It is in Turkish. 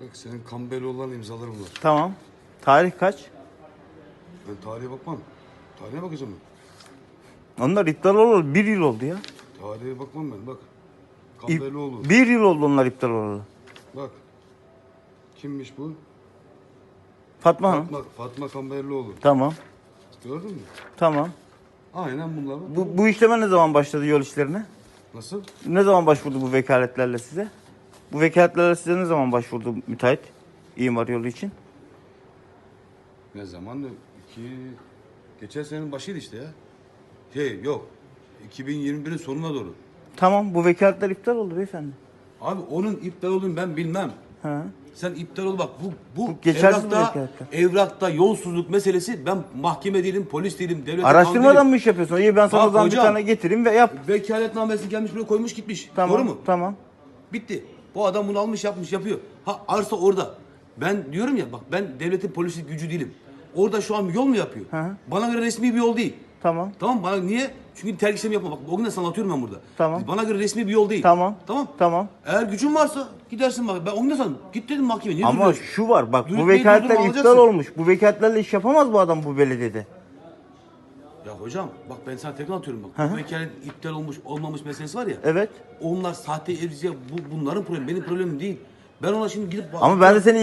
Bak senin Kambeli olan imzaları bunlar. Tamam. Tarih kaç? Ben tarihe bakmam. Tarihe bakacağım ben. Onlar iptal olur. Bir yıl oldu ya. Tarihe bakmam ben bak. İp- Kambelioğlu. bir yıl oldu onlar iptal olalı. Bak. Kimmiş bu? Fatma Hanım. Fatma, Fatma Kambelioğlu. Tamam. Gördün mü? Tamam. Aynen bunlar. bak. Bu, bu işleme ne zaman başladı yol işlerine? Nasıl? Ne zaman başvurdu bu vekaletlerle size? Bu vekaletlerle size ne zaman başvurdu müteahhit? İmar yolu için. Ne zaman? İki... Geçen senenin başıydı işte ya. Şey yok. 2021'in sonuna doğru. Tamam bu vekaletler iptal oldu beyefendi. Abi onun iptal olduğunu ben bilmem. Ha. Sen iptal ol bak bu bu, Bu geçersiz evrakta, vekaletler. evrakta yolsuzluk meselesi ben mahkeme değilim, polis değilim, devlet Araştırmadan mı iş yapıyorsun? İyi ben sana Bak bir tane getireyim ve yap. Vekaletnamesini gelmiş buraya koymuş gitmiş. Tamam. Doğru mu? Tamam. Bitti. Bu adam bunu almış yapmış yapıyor. Ha arsa orada. Ben diyorum ya bak ben devletin polisi gücü değilim. Orada şu an yol mu yapıyor? Hı hı. Bana göre resmi bir yol değil. Tamam. Tamam bana niye? Çünkü terk işlemi yapma. Bak o gün de sana anlatıyorum ben burada. Tamam. Bana göre resmi bir yol değil. Tamam. Tamam. Tamam. Eğer gücün varsa gidersin bak. Ben o gün de sana git dedim mahkemeye. Niye Ama duruyorsun? şu var bak bu Duyurmayı vekaletler iptal alacaksın. olmuş. Bu vekaletlerle iş yapamaz bu adam bu belediyede. Ya hocam bak ben sana tekrar anlatıyorum bak. Bu vekalet iptal olmuş olmamış meselesi var ya. Evet. Onlar sahte evciye bu bunların problemi benim problemim değil. Ben ona şimdi gidip Ama ben de seni